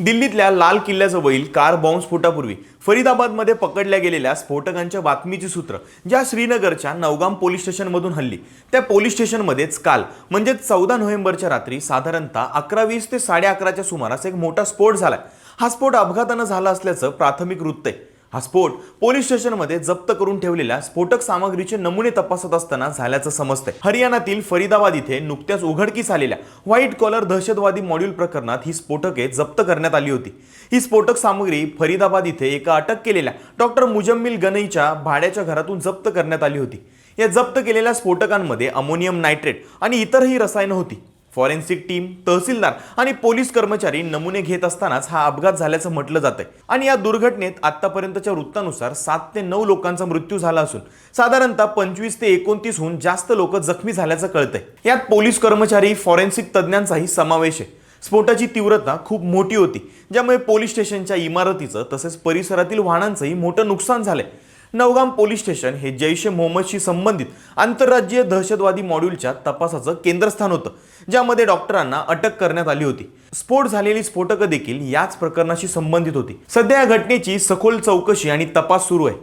दिल्लीतल्या लाल किल्ल्याजवळील कार बॉम्बस्फोटापूर्वी फरीदाबादमध्ये पकडल्या गेलेल्या स्फोटकांच्या बातमीची सूत्र ज्या श्रीनगरच्या नवगाम पोलीस स्टेशनमधून हल्ली. त्या पोलीस स्टेशनमध्येच काल म्हणजे चौदा नोव्हेंबरच्या रात्री साधारणतः अकरा वीस ते साडे अकराच्या सुमारास एक मोठा स्फोट झाला हा स्फोट अपघातानं झाला असल्याचं प्राथमिक वृत्त आहे. हा स्फोट पोलीस स्टेशनमध्ये जप्त करून ठेवलेल्या स्फोटक सामग्रीचे नमुने तपासत असताना झाल्याचं समजतंय. हरियाणातील फरीदाबाद इथे नुकत्याच उघडकीस आलेल्या व्हाईट कॉलर दहशतवादी मॉड्यूल प्रकरणात ही स्फोटके जप्त करण्यात आली होती. ही स्फोटक सामग्री फरीदाबाद इथे एका अटक केलेल्या डॉक्टर मुजम्मिल गनईच्या भाड्याच्या घरातून जप्त करण्यात आली होती. या जप्त केलेल्या स्फोटकांमध्ये अमोनियम नायट्रेट आणि इतरही रसायनं होती. फॉरेन्सिक टीम तहसीलदार आणि पोलीस कर्मचारी नमुने घेत असतानाच हा अपघात झाल्याचं म्हटलं जातंय. आणि या दुर्घटनेत आतापर्यंतच्या वृत्तानुसार सात ते नऊ लोकांचा मृत्यू झाला असून साधारणतः पंचवीस ते एकोणतीसहून जास्त लोक जखमी झाल्याचं कळतंय. यात पोलीस कर्मचारी फॉरेन्सिक तज्ज्ञांचाही समावेश आहे. स्फोटाची तीव्रता खूप मोठी होती ज्यामुळे पोलीस स्टेशनच्या इमारतीचं तसेच परिसरातील वाहनांचंही मोठं नुकसान झालंय. नवगाम पोलीस स्टेशन हे जैश ए मोहम्मदशी संबंधित आंतरराज्यीय दहशतवादी मॉड्यूलच्या तपासाचं केंद्रस्थान होतं ज्यामध्ये डॉक्टरांना अटक करण्यात आली होती. स्फोट झालेली स्फोटकं देखील याच प्रकरणाशी संबंधित होती. सध्या या घटनेची सखोल चौकशी आणि तपास सुरू आहे.